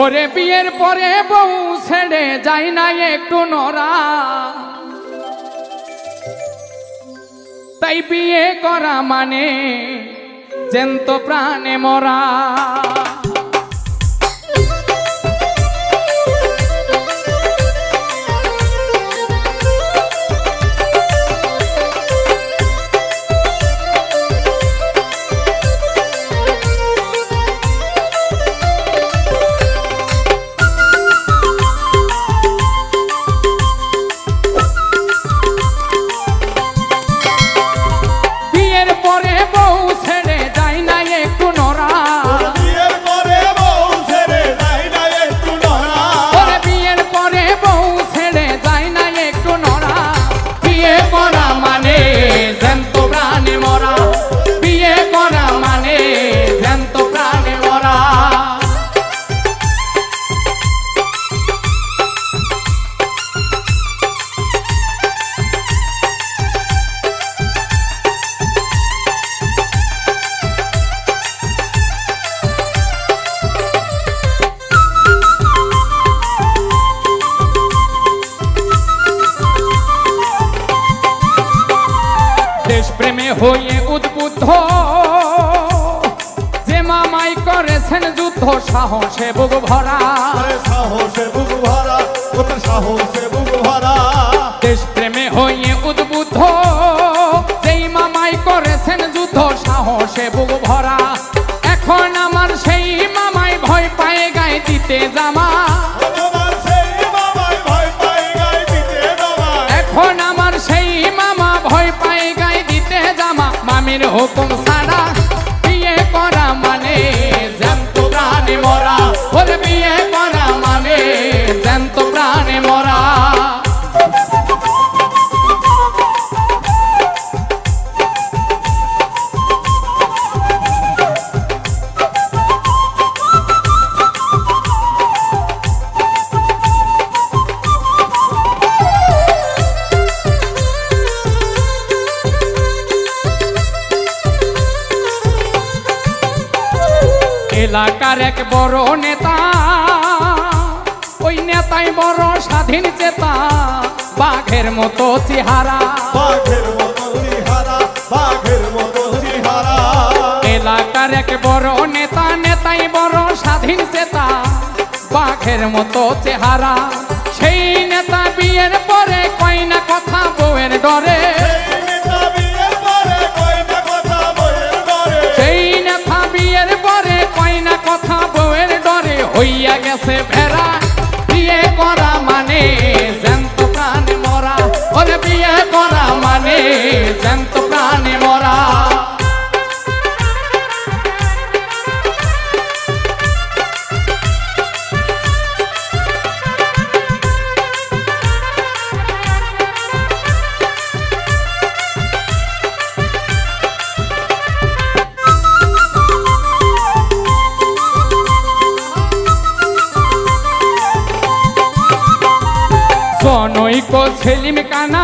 ওরে বিয়ের পরে বউ ছেড়ে যাই না একটু নরা তাই বিয়ে করা মানে জেন্ত প্রাণে মরা। দেশপ্রেমে হয়ে উদ্বুদ্ধ। যে মামাই করেছেন যুদ্ধ সাহসে বুক ভরা। হুকুম এলাকার এক বড় নেতা। ওই নেতাই বড় স্বাধীন চেতা বাঘের মতো চেহারা। বাঘের মতো চেহারা, বাঘের মতো চেহারা। এলাকার এক বড় নেতা নেতাই বড় স্বাধীন চেতা বাঘের মতো চেহারা। সেই নেতা বিয়ের পরে কয় না কথা বউয়ের ডরে। গেছে ভেড়া বিয়ে করা মানে জ্যান্ত প্রাণে মরা। ওরে বিয়ে করা মানে জ্যান্ত জনৈক সেলিম কানা।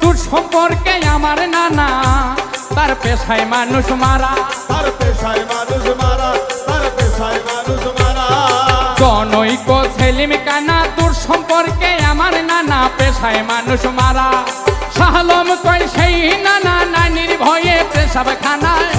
তোর সম্পর্কে আমার নানা তার পেশায় মানুষ মারা। তার পেশায় মানুষ মারা তার পেশায় মানুষ মারা। জনৈক সেলিম কানা তোর সম্পর্কে আমার নানা পেশায় মানুষ মারা। শাহলম কয় সেই নানা নানির ভয়ে পেশাব খানায়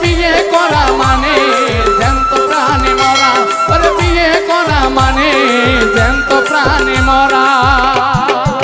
বিয়ে করা মানে